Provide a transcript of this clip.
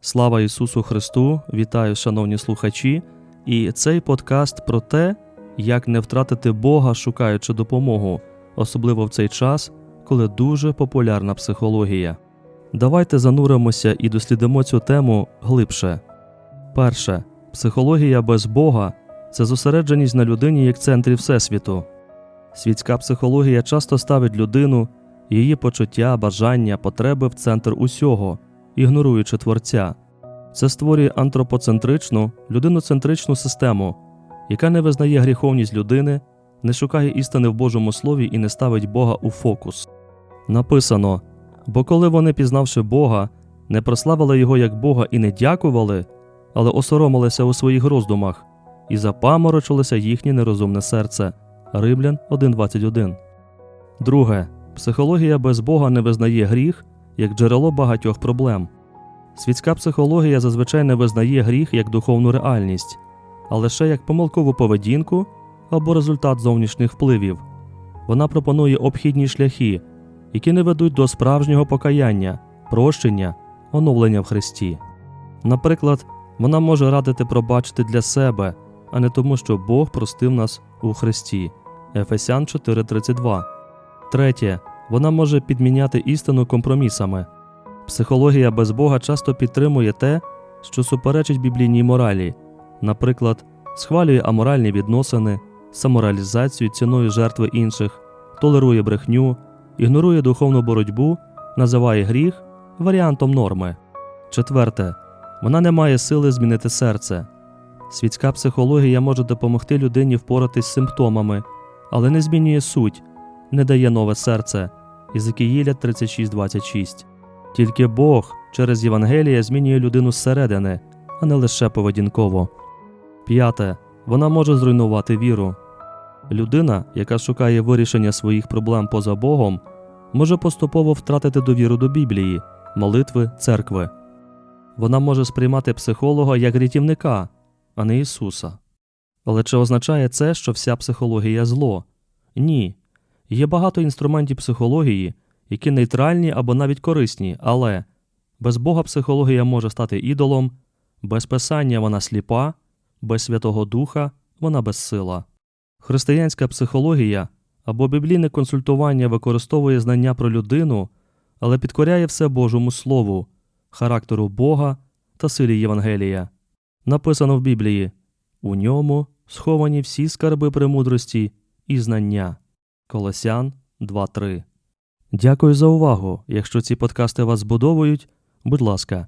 Слава Ісусу Христу! Вітаю, шановні слухачі! І цей подкаст про те, як не втратити Бога, шукаючи допомогу, особливо в цей час, коли дуже популярна психологія. Давайте зануримося і дослідимо цю тему глибше. Перше, психологія без Бога це зосередженість на людині як центрі Всесвіту. Світська психологія часто ставить людину, її почуття, бажання, потреби в центр усього, ігноруючи творця. Це створює антропоцентричну, людиноцентричну систему, яка не визнає гріховність людини, не шукає істини в Божому Слові і не ставить Бога у фокус. Написано: бо коли вони, пізнавши Бога, не прославили Його як Бога і не дякували, але осоромилися у своїх роздумах, і запаморочилося їхнє нерозумне серце. Римлян 1.21. Друге. Психологія без Бога не визнає гріх як джерело багатьох проблем. Світська психологія зазвичай не визнає гріх як духовну реальність, а лише як помилкову поведінку або результат зовнішніх впливів. Вона пропонує обхідні шляхи, які не ведуть до справжнього покаяння, прощення, оновлення в Христі. Наприклад, вона може радити пробачити для себе, а не тому, що Бог простив нас у Христі. Ефесян 4:32. Третє. Вона може підміняти істину компромісами. Психологія без Бога часто підтримує те, що суперечить біблійній моралі, наприклад, схвалює аморальні відносини, саморалізацію ціною жертви інших, толерує брехню, ігнорує духовну боротьбу, називає гріх варіантом норми. Четверте. Вона не має сили змінити серце. Світська психологія може допомогти людині впоратись з симптомами, але не змінює суть, не дає нове серце. Ізекіїля 36.26. Тільки Бог через Євангелія змінює людину зсередини, а не лише поведінково. П'яте. Вона може зруйнувати віру. Людина, яка шукає вирішення своїх проблем поза Богом, може поступово втратити довіру до Біблії, молитви, церкви. Вона може сприймати психолога як рятівника, а не Ісуса. Але чи означає це, що вся психологія зло? Ні. Є багато інструментів психології, які нейтральні або навіть корисні, але без Бога психологія може стати ідолом, без писання вона сліпа, без Святого Духа вона безсила. Християнська психологія або біблійне консультування використовує знання про людину, але підкоряє все Божому Слову, характеру Бога та силі Євангелія. Написано в Біблії у ньому сховані всі скарби премудрості і знання. Колосян 2.3. Дякую за увагу. Якщо ці подкасти вас збудовують, будь ласка,